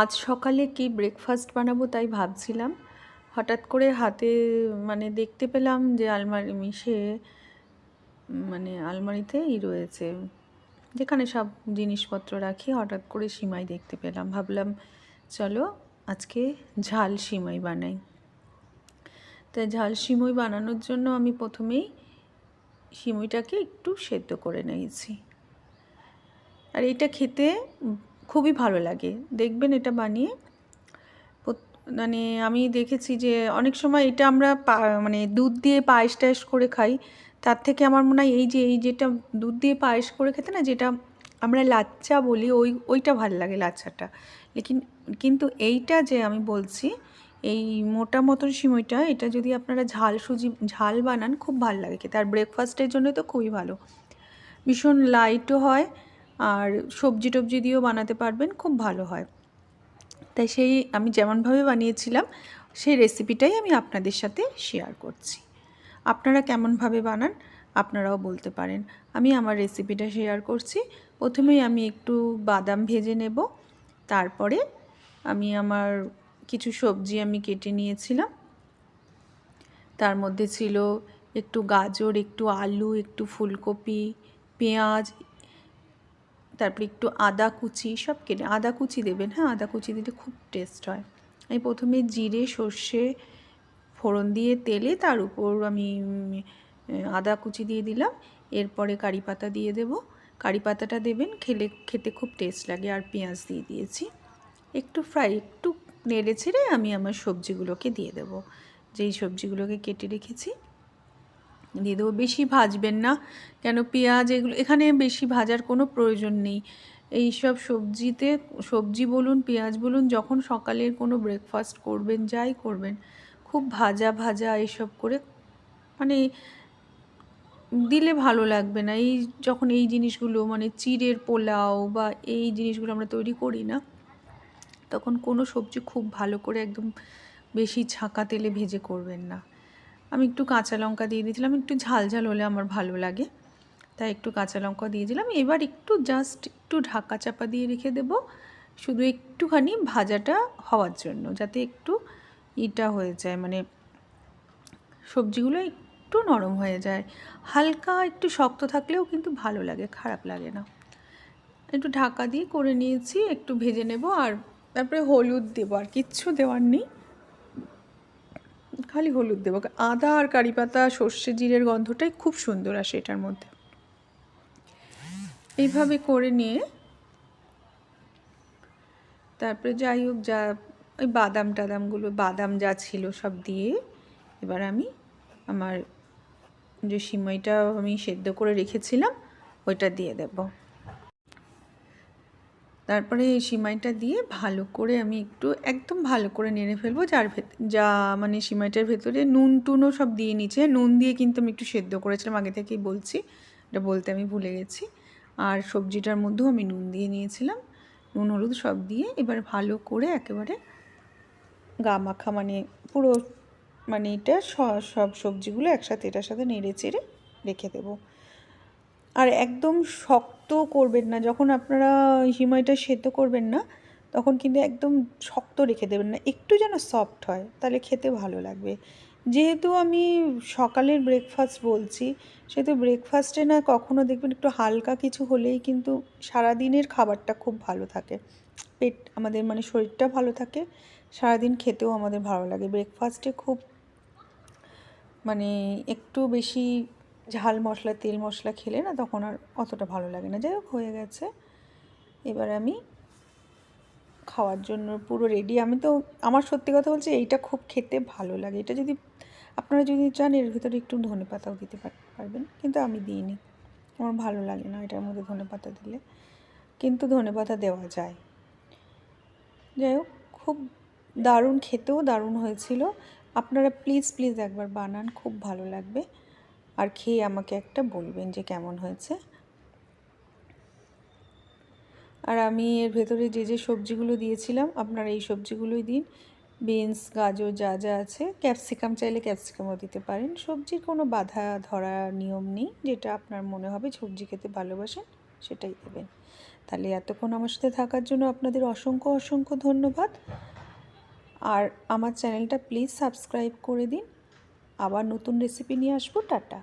আজ সকালে কি ব্রেকফাস্ট বানাবো তাই ভাবছিলাম। হঠাৎ করে হাতে মানে দেখতে পেলাম যে আলমারি মিশে মানে আলমারিতেই রয়েছে। যেখানে সব জিনিসপত্র রাখি, হঠাৎ করে সিমাই দেখতে পেলাম। ভাবলাম, চলো আজকে ঝাল সিমাই বানাই। তাই ঝাল সিমই বানানোর জন্য আমি প্রথমেই সিমইটাকে একটু সেদ্ধ করে নিয়েছি। আর এটা খেতে খুবই ভালো লাগে। দেখবেন এটা বানিয়ে মানে আমি দেখেছি যে অনেক সময় এটা আমরা মানে দুধ দিয়ে পায়েস টায়েস করে খাই, তার থেকে আমার মনে হয় এই যে, এই যেটা দুধ দিয়ে পায়েস করে খেতে না যেটা আমরা লাচ্চা বলি, ওই, ওইটা ভালো লাগে লাচ্চাটা। লেকিন, কিন্তু এইটা যে আমি বলছি, এই মোটা মতন সিমইটা, এটা যদি আপনারা ঝাল সুজি, ঝাল বানান, খুব ভালো লাগে খেতে। আর ব্রেকফাস্টের জন্য তো খুবই ভালো। ভীষণ লাইটও হয় আর সবজি টবজি দিয়েও বানাতে পারবেন, খুব ভালো হয়। তাই সেই আমি যেমনভাবে বানিয়েছিলাম, সেই রেসিপিটাই আমি আপনাদের সাথে শেয়ার করছি। আপনারা কেমনভাবে বানান, আপনারাও বলতে পারেন। আমি আমার রেসিপিটা শেয়ার করছি। প্রথমেই আমি একটু বাদাম ভেজে নেব। তারপরে আমি আমার কিছু সবজি আমি কেটে নিয়েছিলাম। তার মধ্যে ছিল একটু গাজর, একটু আলু, একটু ফুলকপি, পেঁয়াজ তারপরে একটু আদা কুচি সব কেটে, আদা কুচি দেবেন হ্যাঁ? আদা কুচি দিলে খুব টেস্ট হয়। আমি প্রথমে জিরে, সর্ষে ফোড়ন দিয়ে তেলে তার উপর আমি আদা কুচি দিয়ে দিলাম। এরপরে কারি পাতা দিয়ে দেব। কারি পাতাটা দেবেন, খেলে, খেতে খুব টেস্ট লাগে, আর পেঁয়াজ দিয়ে দিয়েছি। একটু ফ্রাই একটু নেড়ে ছেড়ে আমি আমার সবজিগুলোকে দিয়ে দেব। যেই সবজিগুলোকে কেটে রেখেছি। দিয়ে দেবো। বেশি ভাজবেন না, কেন পেঁয়াজ এগুলো, এখানে বেশি ভাজার কোনো প্রয়োজন নেই। এই সব সবজিতে, সবজি বলুন, পেঁয়াজ বলুন, যখন সকালের কোনো ব্রেকফাস্ট করবেন, যাই করবেন, খুব ভাজা ভাজা এইসব করে মানে দিলে ভালো লাগবে না। এই যখন এই জিনিসগুলো মানে চিড়ের পোলাও বা এই জিনিসগুলো আমরা তৈরি করি না, তখন কোনো সবজি খুব ভালো করে একদম বেশি ছাঁকা তেলে ভেজে করবেন না। আমি একটু কাঁচা লঙ্কা দিয়ে দিয়েছিলাম, একটু ঝাল ঝাল হলে আমার ভালো লাগে। তাই একটু কাঁচা লঙ্কা দিয়ে দিলাম। এবার একটু জাস্ট একটু ঢাকা চাপা দিয়ে রেখে দেব। শুধু একটুখানি ভাজাটা হওয়ার জন্য, যাতে একটু ইটা হয়ে যায় মানে সবজিগুলো একটু নরম হয়ে যায়। হালকা একটু শক্ত থাকলেও কিন্তু ভালো লাগে, খারাপ লাগে না। একটু ঢাকা দিয়ে করে নিয়েছি, একটু ভেজে নেব আর তারপরে হলুদ দেবো আর কিচ্ছু দেওয়ার নেই। খালি হলুদ দেবো। আদা আর কারি পাতা সর্ষে জিরের গন্ধটাই খুব সুন্দর আসে এটার মধ্যে। এইভাবে করে নিয়ে তারপরে যাই হোক, যা ওই বাদাম টাদামগুলো, বাদাম যা ছিল সব দিয়ে এবার আমি আমার যে সিমাইটা আমি সেদ্ধ করে রেখেছিলাম, ওইটা দিয়ে দেবো। তারপরে এই সিমাইটা দিয়ে ভালো করে আমি একটু একদম ভালো করে নেড়ে ফেলব, যার যা মানে সিমাইটার ভেতরে নুন টুনও সব দিয়ে নিচ্ছে নুন দিয়ে কিন্তু আমি একটু সেদ্ধ করেছিলাম, আগে থেকেই বলছি, এটা বলতে আমি ভুলে গেছি। আর সবজিটার মধ্যেও আমি নুন দিয়ে নিয়েছিলাম, নুন, হলুদ সব দিয়ে এবার ভালো করে একেবারে গা মাখা মানে পুরো মানে এটা সব সবজিগুলো একসাথে, এটার সাথে নেড়ে চেড়ে রেখে দেবো। আর একদম শক্ত করবেন না। যখন আপনারা হিমাইটা সেদ্ধ করবেন না, তখন কিন্তু একদম শক্ত রেখে দেবেন না। একটু যেন সফট হয়, তাহলে খেতে ভালো লাগবে। যেহেতু আমি সকালের ব্রেকফাস্ট বলছি, সেহেতু ব্রেকফাস্টে না কখনো দেখবেন একটু হালকা কিছু হলেই কিন্তু সারাদিনের খাবারটা খুব ভালো থাকে। পেট, আমাদের মানে শরীরটা ভালো থাকে, সারাদিন খেতেও আমাদের ভালো লাগে। ব্রেকফাস্টে খুব মানে একটু বেশি ঝাল মশলা, তেল মশলা খেলে না তখন আর অতটা ভালো লাগে না। যাই হোক হয়ে গেছে। এবার আমি খাওয়ার জন্য পুরো রেডি আমি তো, আমার সত্যি কথা বলছি এইটা খুব খেতে ভালো লাগে। এটা যদি আপনারা যদি চান, এর ভিতরে একটু ধনে পাতাও দিতে পারবেন। কিন্তু আমি দিইনি। আমার ভালো লাগে না এটার মধ্যে ধনে পাতা দিলে। কিন্তু ধনে পাতা দেওয়া যায়। যাই হোক খুব দারুণ, খেতেও দারুণ হয়েছিল। আপনারা প্লিজ প্লিজ একবার বানান, খুব ভালো লাগবে। আর খেয়ে আমাকে একটা বলবেন যে কেমন হয়েছে। আর আমি এর ভেতরে যে যে সবজিগুলো দিয়েছিলাম, আপনারা এই সবজিগুলোই দিন। বিনস, গাজর যা যা আছে, ক্যাপসিকাম চাইলে ক্যাপসিকামও দিতে পারেন। সবজির কোনো বাধা ধরা নিয়ম নেই, যেটা আপনার মনে হবে সবজি খেতে ভালোবাসেন, সেটাই দেবেন। তাহলে এতক্ষণ আমার সাথে থাকার জন্য আপনাদের অসংখ্য অসংখ্য ধন্যবাদ। আর আমার চ্যানেলটা প্লিজ সাবস্ক্রাইব করে দিন। আবার নতুন রেসিপি নিয়ে আসব। টাটা।